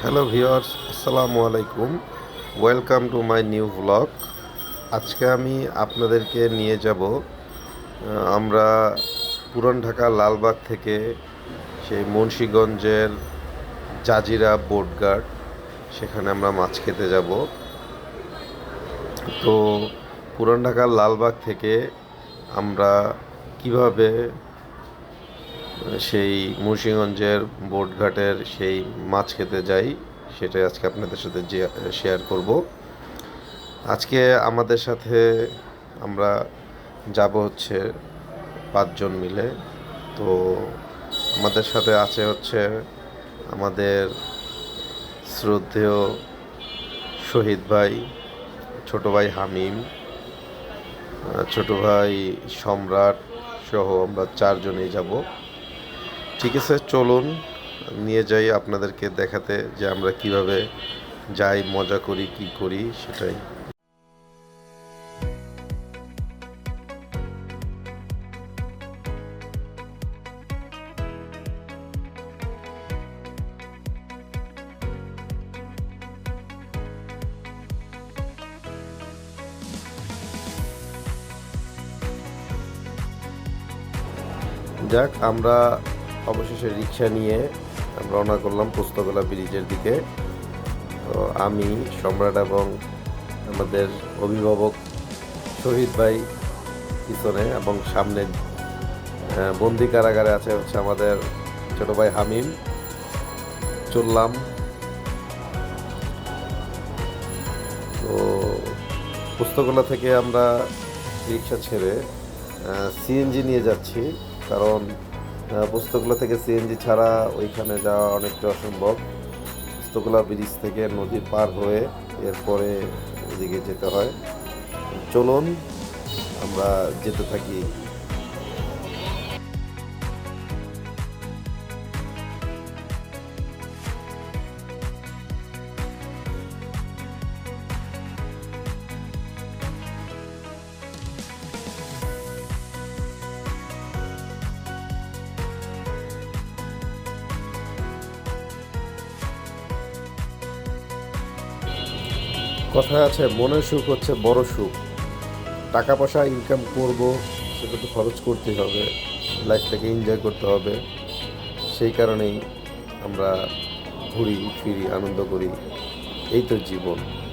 Hello viewers আসসালামু আলাইকুম welcome to my new blog আজকে আমি আপনাদেরকে নিয়ে যাব আমরা পুরান ঢাকা লালবাগ থেকে সেই মুন্সীগঞ্জের জাজিরা বোটঘাট সেখানে আমরা মাছ খেতে যাব। তো পুরান ঢাকার লালবাগ থেকে আমরা কীভাবে সেই মুন্সিগঞ্জের বোটঘাটের সেই মাছ খেতে যাই, সেটাই আজকে আপনাদের সাথে শেয়ার করব। আজকে আমাদের সাথে আমরা যাব হচ্ছে পাঁচজন মিলে। তো আমাদের সাথে আছে হচ্ছে আমাদের শ্রদ্ধেয় শহীদ ভাই, ছোট ভাই হামিম, ছোট ভাই সম্রাট সহ আমরা চারজনেই যাব। ঠিক আছে, চলুন, নিয়ে যাই আপনাদেরকে দেখাতে যে আমরা কীভাবে যাই, মজা করি, কি করি, সেটাই। যাক, আমরা অবশেষে রিক্সা নিয়ে রওনা করলাম পুস্তকলা ব্রিজের দিকে। তো আমি, সম্রাট এবং আমাদের অভিভাবক শহীদ ভাই পিছনে এবং সামনে বন্দি কারাগারে আছে হচ্ছে আমাদের ছোট ভাই হামিম। চললাম। তো পুস্তকলা থেকে আমরা রিক্সা ছেড়ে সিএনজি নিয়ে যাচ্ছি, কারণ পুস্তকলা থেকে সিএনজি ছাড়া ওইখানে যাওয়া অনেকটা অসম্ভব। পুস্তকলা ব্রিজ থেকে নদী পার হয়ে এরপরে ওদিকে যেতে হয়। চলুন, আমরা যেতে থাকি। কথায় আছে, মনের সুখ হচ্ছে বড় সুখ। টাকা পয়সা ইনকাম করব, সেটা তো খরচ করতেই হবে। লাইফটাকে এনজয় করতে হবে। সেই কারণেই আমরা ঘুরি, ফিরি, আনন্দ করি। এই তো জীবন।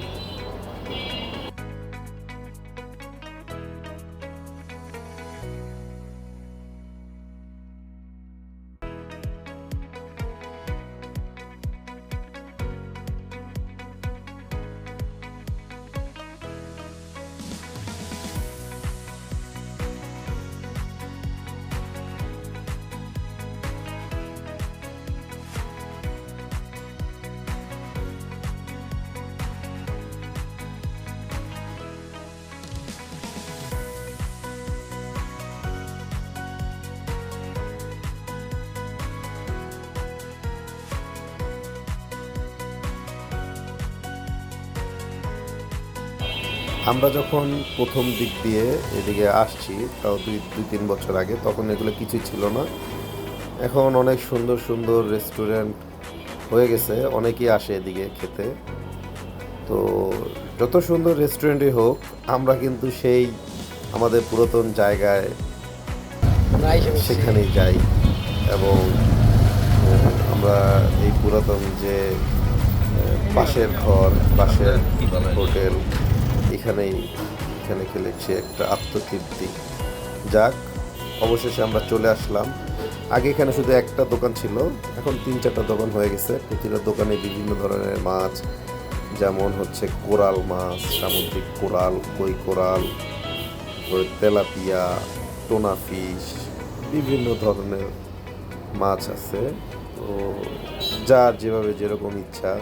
আমরা যখন প্রথম দিক দিয়ে এদিকে আসছি তাও দুই দুই তিন বছর আগে তখন এগুলো কিছুই ছিল না। এখন অনেক সুন্দর সুন্দর রেস্টুরেন্ট হয়ে গেছে অনেকেই আসে এদিকে খেতে। তো যত সুন্দর রেস্টুরেন্টই হোক আমরা কিন্তু সেই আমাদের পুরাতন জায়গায় সেখানেই যাই এবং আমরা এই পুরাতন যে বাঁশের ঘর বাঁশের হোটেল এখানেই, এখানে খেলেছি একটা আত্মতৃপ্তি যাক, অবশেষে আমরা চলে আসলাম। আগে এখানে শুধু একটা দোকান ছিল, এখন তিন চারটা দোকান হয়ে গেছে। প্রতিটা দোকানে বিভিন্ন ধরনের মাছ, যেমন হচ্ছে কোরাল মাছ, সামুদ্রিক কোরাল, কই কোরাল তেলাপিয়া টোনা ফিশ বিভিন্ন ধরনের মাছ আছে। তো যার যেভাবে যেরকম ইচ্ছা।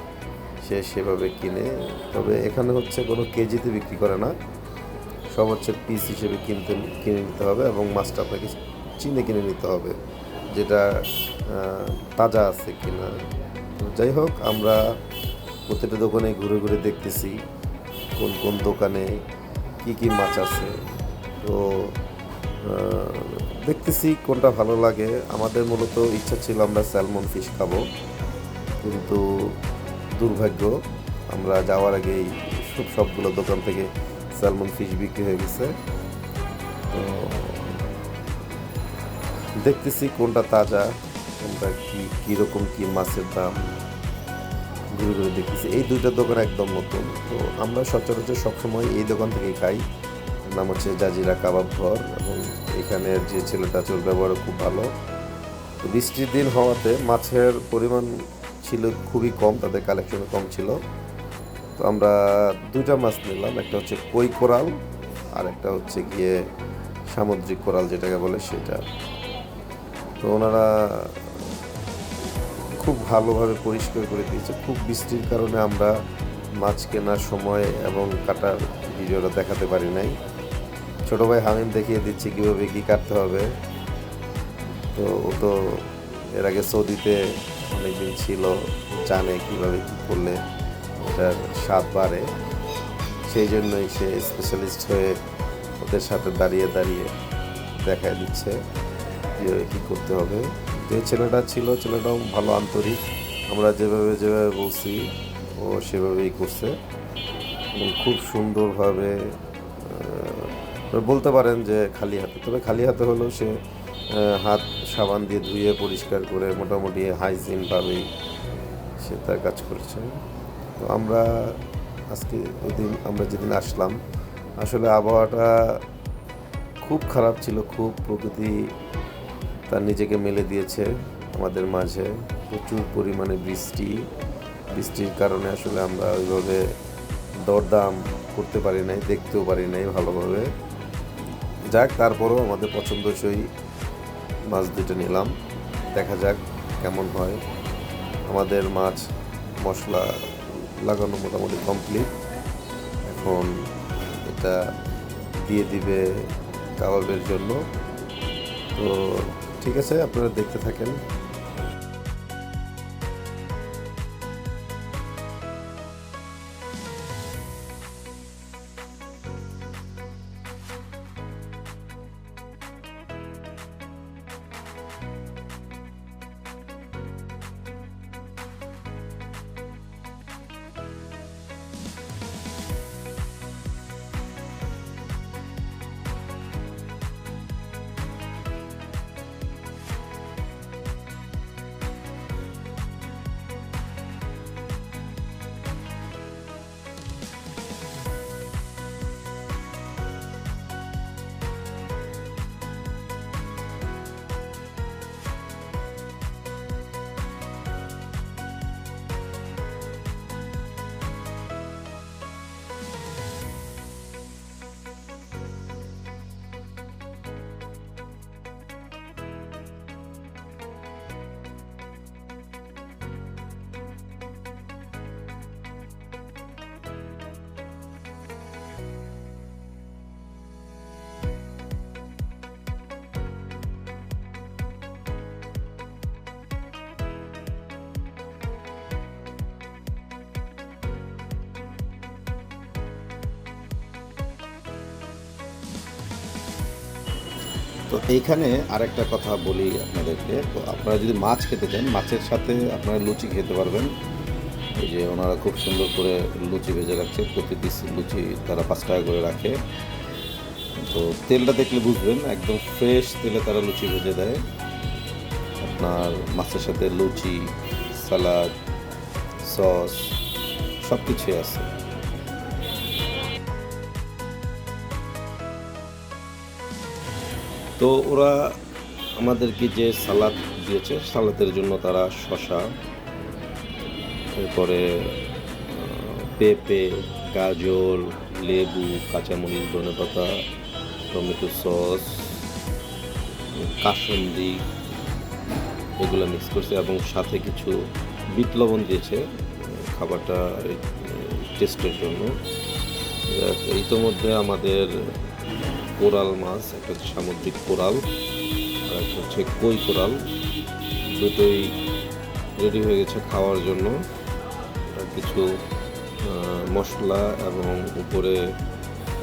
সে সেভাবে কিনে, তবে এখানে হচ্ছে কোনো কেজিতে বিক্রি করে না। সব হচ্ছে পিস হিসেবে কিনতে, কিনে নিতে হবে এবং মাছটা আপনাকে চিনে কিনে নিতে হবে, যেটা তাজা আছে কিনা। যাই হোক, আমরা প্রতিটা দোকানে ঘুরে ঘুরে দেখতেছি কোন কোন দোকানে কি কি মাছ আছে। তো দেখতেছি কোনটা ভালো লাগে। আমাদের মূলত ইচ্ছা ছিল আমরা স্যালমন ফিশ খাব, কিন্তু দুর্ভাগ্য, আমরা যাওয়ার আগেই সব সবগুলো দোকান থেকে স্যালমন ফিশ বিক্রি হয়ে গেছে। তো দেখতেছি কোনটা তাজা, কোনটা কি, কীরকম, কী মাছের দাম। ঘুরে ঘুরে দেখতেছি। এই দুইটা দোকান একদম নতুন। তো আমরা সচরাচর সবসময় এই দোকান থেকেই খাই। নাম হচ্ছে জাজিরা কাবাব ঘর এবং এখানের যে ছেলেটা চোর ব্যবহারও খুব ভালো। বৃষ্টির দিন হওয়াতে মাছের পরিমাণ ছিল খুবই কম, তাদের কালেকশন কম ছিল। তো আমরা দুটা মাছ নিলাম, একটা হচ্ছে কই কোরাল আর একটা হচ্ছে গিয়ে সামুদ্রিক কোরাল যেটাকে বলে সেটা। তো ওনারা খুব ভালোভাবে পরিষ্কার করে দিয়েছে। খুব বৃষ্টির কারণে আমরা মাছ কেনার সময় এবং কাটার ভিডিওটা দেখাতে পারি নাই। ছোটো ভাই হামিম দেখিয়ে দিচ্ছে কীভাবে কী কাটতে হবে। তো ও তো এর আগে সৌদিতে অনেকদিন ছিল, জানে কীভাবে কী করলে এটার স্বাদ বাড়ে। সেই জন্যই সে স্পেশালিস্ট হয়ে ওদের সাথে দাঁড়িয়ে দাঁড়িয়ে দেখায় দিচ্ছে কীভাবে কী করতে হবে। যে ছেলেটা ছিল, ছেলেটাও ভালো আন্তরিক। আমরা যেভাবে যেভাবে বলছি, ও সেভাবেই করছে। এবং খুব সুন্দরভাবে বলতে পারেন যে খালি হাতে, তবে খালি হাতে হলেও সে হাত সাবান দিয়ে ধুয়ে পরিষ্কার করে মোটামুটি হাইজিনভাবেই সে তার কাজ করছে। তো আমরা আজকে ওই দিন, আমরা যেদিন আসলাম, আসলে আবহাওয়াটা খুব খারাপ ছিল, খুব প্রকৃতি তার নিজেকে মেলে দিয়েছে আমাদের মাঝে। প্রচুর পরিমাণে বৃষ্টি, বৃষ্টির কারণে আসলে আমরা ওইভাবে দরদাম করতে পারি নাই, দেখতেও পারি নাই ভালোভাবে। যাক, তারপরেও আমাদের পছন্দসই মাছ দুটো নিলাম। দেখা যাক কেমন হয়। আমাদের মাছ মশলা লাগানো মোটামুটি কমপ্লিট এখন এটা দিয়ে দিবে কাবাবের জন্য। তো ঠিক আছে, আপনারা দেখতে থাকেন। তো এইখানে আরেকটা কথা বলি আপনাদেরকে। তো আপনারা যদি মাছ খেতে চান, মাছের সাথে আপনারা লুচি খেতে পারবেন। এই যে ওনারা খুব সুন্দর করে লুচি ভেজে রাখছে, প্রতি পিস লুচি তারা পাঁচ টাকা করে রাখে। তো তেলটা দেখলে বুঝবেন, একদম ফ্রেশ তেলে তারা লুচি ভেজে দেয়। আপনার মাছের সাথে লুচি, সালাদ সস সব কিছুই আছে। তো ওরা আমাদেরকে যে সালাদ দিয়েছে, সালাদের জন্য তারা শশা এরপরে পেঁপে, গাজর, লেবু, কাঁচামরিচ, ধনেপাতা, টমেটো সস, কাসন্দি, এগুলো মিক্স করছে এবং সাথে কিছু বিট লবণ দিয়েছে খাবারটা টেস্টের জন্য। ইতোমধ্যে আমাদের কোরাল মাছ, একটা হচ্ছে সামুদ্রিক কোরাল, আর একটা হচ্ছে কই কোরাল। দুটোই রেডি হয়ে গেছে খাওয়ার জন্য। কিছু মশলা এবং উপরে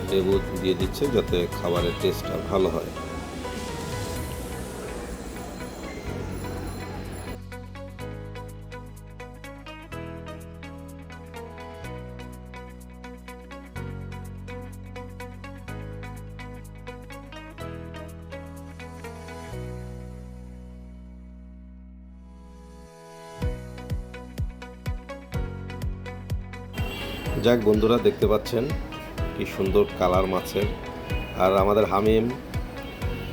লেবু দিয়ে দিচ্ছে যাতে খাবারের টেস্টটা ভালো হয়। যাক বন্ধুরা দেখতে পাচ্ছেন কি সুন্দর কালার মাছের আর আমাদের হামিম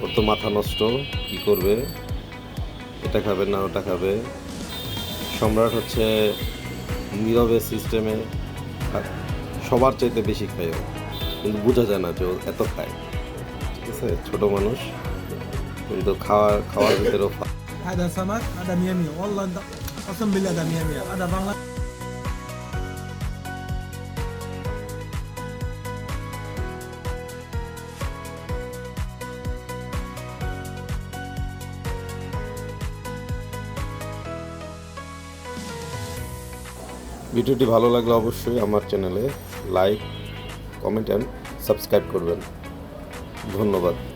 ওর তো মাথা নষ্ট কি করবে এটা খাবে না ওটা খাবে সম্রাট হচ্ছে নীরবে সিস্টেমে সবার চাইতে বেশি খায় ও। কিন্তু বোঝা যায় না যে ও এত খায় ঠিক আছে ছোট মানুষ কিন্তু খাওয়ার খাওয়ার ভিতরেও ফা- هذا سمك هذا مية مية والله انت قسم بالله هذا مية مية هذا بنغلا ভিডিওটি ভালো লাগলে অবশ্যই আমার চ্যানেলে লাইক কমেন্ট অ্যান্ড সাবস্ক্রাইব করবেন। ধন্যবাদ।